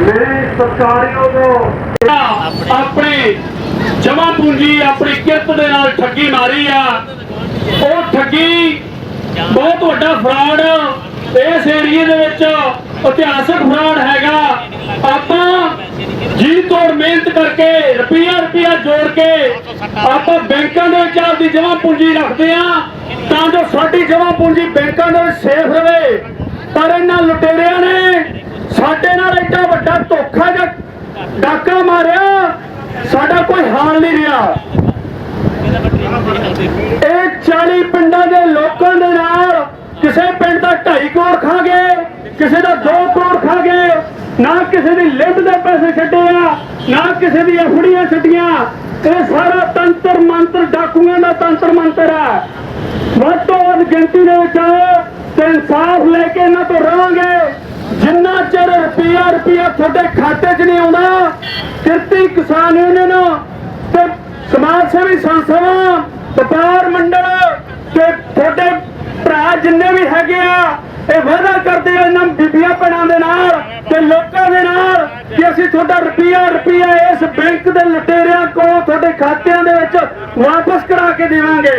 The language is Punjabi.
ਮੇਰੇ ਸਤਿਕਾਰਿਓ ਤੋਂ ਆਪਣੀ ਜਮਾ ਪੂੰਜੀ, ਆਪਣੀ ਕਿਰਤ ਦੇ ਨਾਲ ਠੱਗੀ ਮਾਰੀ ਆ। ਉਹ ਠੱਗੀ ਬਹੁਤ ਵੱਡਾ ਫਰਾਡ ਇਸ ਏਰੀਏ ਦੇ ਵਿੱਚ, ਇਤਿਹਾਸਕ ਫਰਾਡ ਹੈਗਾ। ਆਪਾਂ ਜੀ ਤੋੜ ਮਿਹਨਤ ਕਰਕੇ ਰੁਪਈਆ ਰੁਪਈਆ ਜੋੜ ਕੇ ਆਪਾਂ ਬੈਂਕਾਂ ਦੇ ਵਿੱਚ ਆਪਦੀ ਜਮਾ ਪੂੰਜੀ ਰੱਖਦੇ ਆ ਤਾਂ ਜੋ ਸਾਡੀ ਜਮਾ ਪੂੰਜੀ ਬੈਂਕਾਂ ਦੇ ਵਿੱਚ ਸੇਫ ਰਵੇ ਪਰ ਇਹਨਾਂ ਲੁਟੇਰਿਆਂ ਨੇ ਸਾਡੇ ਨਾਲ ਐਡਾ ਵੱਡਾ ਧੋਖਾ ਜਾਂ ਡਾਕਾ ਮਾਰਿਆ, ਸਾਡਾ ਕੋਈ ਹਾਲ ਨਹੀਂ ਰਿਹਾ। ਇਹ 40 ਪਿੰਡਾਂ ਦੇ ਲੋਕਾਂ ਦੇ ਨਾਲ ਕਿਸੇ ਪਿੰਡ ਦਾ 2.5 ਕਰੋੜ ਖਾ ਗਏ, ਕਿਸੇ ਦਾ 2 ਕਰੋੜ ਖਾ ਗਏ, ਨਾ ਕਿਸੇ ਦੀ ਲਿੰਬ ਦੇ ਪੈਸੇ ਛੱਡੇ ਆ, ਨਾ ਕਿਸੇ ਦੀ ਅਫੜੀਆਂ ਛੱਡੀਆਂ। ਇਹ ਸਾਰਾ ਤੰਤਰ ਮੰਤਰ, ਡਾਕੂਆਂ ਦਾ ਤੰਤਰ ਮੰਤਰ ਹੈ ਵੱਧ ਤੋਂ ਵੱਧ ਗਿਣਤੀ ਦੇ ਵਿੱਚ ਆਓ ਤੇ ਇਨਸਾਫ ਲੈ ਕੇ ਇਹਨਾਂ ਤੋਂ ਰਹਾਂਗੇ 20000 ਰੁਪਇਆ ਤੁਹਾਡੇ ਖਾਤੇ 'ਚ ਨਹੀਂ ਆਉਣਾ ਕਿਰਤੀ ਕਿਸਾਨ ਯੂਨੀਅਨ, ਤੇ ਸਮਾਜ ਸੇਵੀ ਸੰਸਥਾਵਾਂ ਵਪਾਰ ਮੰਡਲ ਤੇ ਤੁਹਾਡੇ ਭਰਾ ਜਿੰਨੇ ਵੀ ਹੈਗੇ ਆ, ਇਹ ਵਾਅਦਾ ਕਰਦੇ ਆ ਇਹਨਾਂ ਬੀਬੀਆਂ ਭੈਣਾਂ ਦੇ ਨਾਲ ਤੇ ਲੋਕਾਂ ਦੇ ਨਾਲ ਕਿ ਅਸੀਂ ਤੁਹਾਡਾ ਰੁਪਿਆ ਰੁਪਿਆ ਇਸ ਬੈਂਕ ਦੇ ਲਟੇਰਿਆਂ ਕੋਲੋਂ ਤੁਹਾਡੇ ਖਾਤਿਆਂ ਦੇ ਵਿੱਚ ਵਾਪਸ ਕਰਾ ਕੇ ਦੇਵਾਂਗੇ।